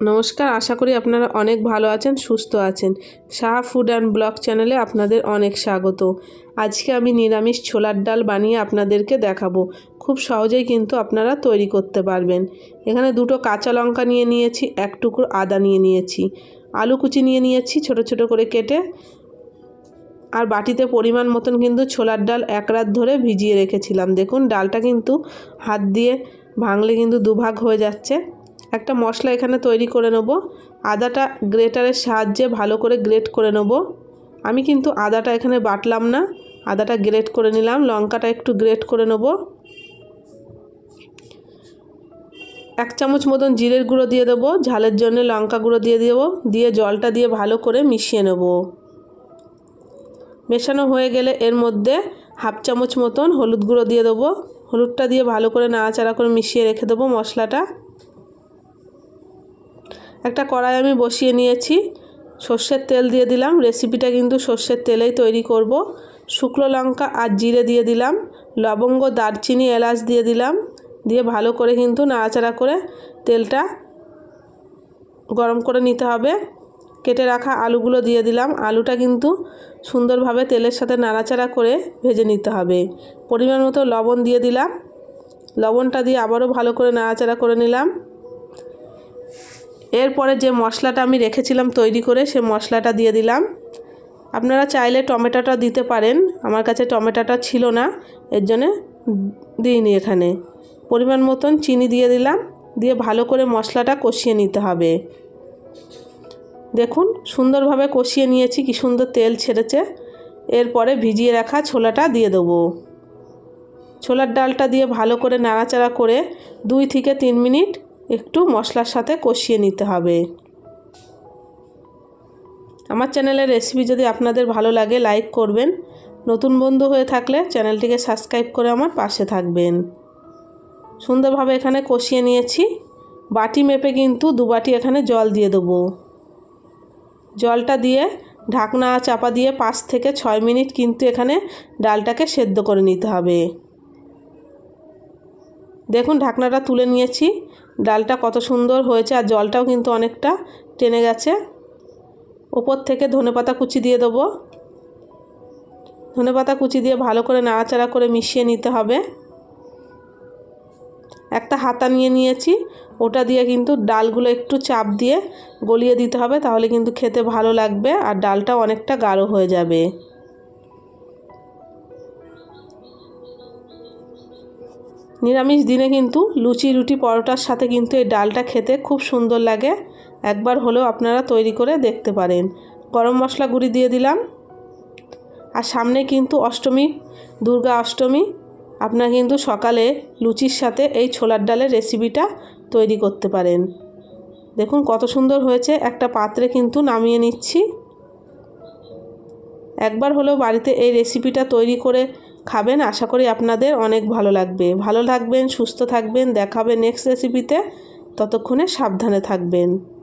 নমস্কার, আশা করি আপনারা অনেক ভালো আছেন, সুস্থ আছেন। সাহা ফুড অ্যান্ড ব্লগ চ্যানেলে আপনাদের অনেক স্বাগত। আজকে আমি নিরামিষ ছোলার ডাল বানিয়ে আপনাদেরকে দেখাবো। খুব সহজেই কিন্তু আপনারা তৈরি করতে পারবেন। এখানে দুটো কাঁচা লঙ্কা নিয়ে নিয়েছি, এক টুকরো আদা নিয়ে নিয়েছি। আলু কুচি নিয়ে নিয়েছি, ছোট ছোট করে কেটে। আর বাটিতে পরিমাণ মতন কিন্তু ছোলার ডাল এক রাত ধরে ভিজিয়ে রেখেছিলাম। দেখুন, ডালটা কিন্তু হাত দিয়ে ভাঙলে কিন্তু দুভাগ হয়ে যাচ্ছে। একটা মশলা এখানে তৈরি করে নেব। আদাটা গ্রেটারের সাহায্যে ভালো করে গ্রেট করে নেব। আমি কিন্তু আদাটা এখানে বাটলাম না। আদাটা গ্রেট করে নিলাম। লঙ্কাটা একটু গ্রেট করে নেব। এক চামচ মতন জিরের গুঁড়ো দিয়ে দেবো। ঝালের জন্য লঙ্কা গুঁড়ো দিয়ে দেবো। দিয়ে জলটা দিয়ে ভালো করে মিশিয়ে নেব। মেশানো হয়ে গেলে এর মধ্যে হাফ চামচ মতন হলুদ গুঁড়ো দিয়ে দেবো। হলুদটা দিয়ে ভালো করে নাড়াচাড়া করে মিশিয়ে রেখে দেবো মশলাটা। একটা কড়াই আমি বসিয়ে নিয়েছি। সর্ষের তেল দিয়ে দিলাম। রেসিপিটা কিন্তু সর্ষের তেলেই তৈরি করব। শুকনো লঙ্কা আর জিরে দিয়ে দিলাম। লবঙ্গ, দারচিনি, এলাচ দিয়ে দিলাম। দিয়ে ভালো করে কিন্তু নাড়াচাড়া করে তেলটা গরম করে নিতে হবে। কেটে রাখা আলুগুলো দিয়ে দিলাম। আলুটা কিন্তু সুন্দরভাবে তেলের সাথে নাড়াচাড়া করে ভেজে নিতে হবে। পরিমাণ মতো লবণ দিয়ে দিলাম। লবণটা দিয়ে আবারও ভালো করে নাড়াচাড়া করে নিলাম। এরপরে যে মশলাটা আমি রেখেছিলাম তৈরি করে, সে মশলাটা দিয়ে দিলাম। আপনারা চাইলে টমেটোটা দিতে পারেন, আমার কাছে টমেটোটা ছিল না, এর জন্যে দিইনি এখানে। পরিমাণ মতন চিনি দিয়ে দিলাম, দিয়ে ভালো করে মশলাটা কষিয়ে নিতে হবে। দেখুন, সুন্দরভাবে কষিয়ে নিয়েছি, কি সুন্দর তেল ছেড়েছে। এরপরে ভিজিয়ে রাখা ছোলাটা দিয়ে দেবো। ছোলার ডালটা দিয়ে ভালো করে নাড়াচাড়া করে দুই থেকে তিন মিনিট একটু মশলার সাথে কষিয়ে নিতে হবে। আমার চ্যানেলের রেসিপি যদি আপনাদের ভালো লাগে, লাইক করবেন। নতুন বন্ধু হয়ে থাকলে চ্যানেলটিকে সাবস্ক্রাইব করে আমার পাশে থাকবেন। সুন্দরভাবে এখানে কষিয়ে নিয়েছি। বাটি মেপে কিন্তু দু বাটি এখানে জল দিয়ে দেবো। জলটা দিয়ে ঢাকনা চাপা দিয়ে পাঁচ থেকে ছয় মিনিট কিন্তু এখানে ডালটাকে সেদ্ধ করে নিতে হবে। দেখুন ঢাকনাটা তুলে নিয়েছি। ডালটা কত সুন্দর হয়েছে আর জলটাও কিন্তু অনেকটা টেনে গেছে। ওপর থেকে ধনেপাতা কুচি দিয়ে দেবো। ধনেপাতা কুচি দিয়ে ভালো করে নাড়াচাড়া করে মিশিয়ে নিতে হবে। একটা হাতা নিয়ে নিয়েছি। ওটা দিয়ে কিন্তু ডালগুলো একটু চাপ দিয়ে গলিয়ে দিতে হবে, তাহলে কিন্তু খেতে ভালো লাগবে আর ডালটা অনেকটা গাঢ় হয়ে যাবে। নিরামিষ দিনে কিন্তু লুচি, রুটি, পরোটার সাথে কিন্তু এই ডালটা খেতে খুব সুন্দর লাগে। একবার হলেও আপনারা তৈরি করে দেখতে পারেন। গরম মশলা গুঁড়ি দিয়ে দিলাম। আর সামনে কিন্তু অষ্টমী, দুর্গা অষ্টমী। আপনারা কিন্তু সকালে লুচির সাথে এই ছোলার ডালের রেসিপিটা তৈরি করতে পারেন। দেখুন কত সুন্দর হয়েছে। একটা পাত্রে কিন্তু নামিয়ে নিচ্ছি। একবার হলেও বাড়িতে এই রেসিপিটা তৈরি করে খাবেন, আশা করি আপনাদের অনেক ভালো লাগবে। ভালো থাকবেন, সুস্থ থাকবেন, দেখাবে নেক্সট রেসিপিতে ততক্ষণে সাবধানে থাকবেন।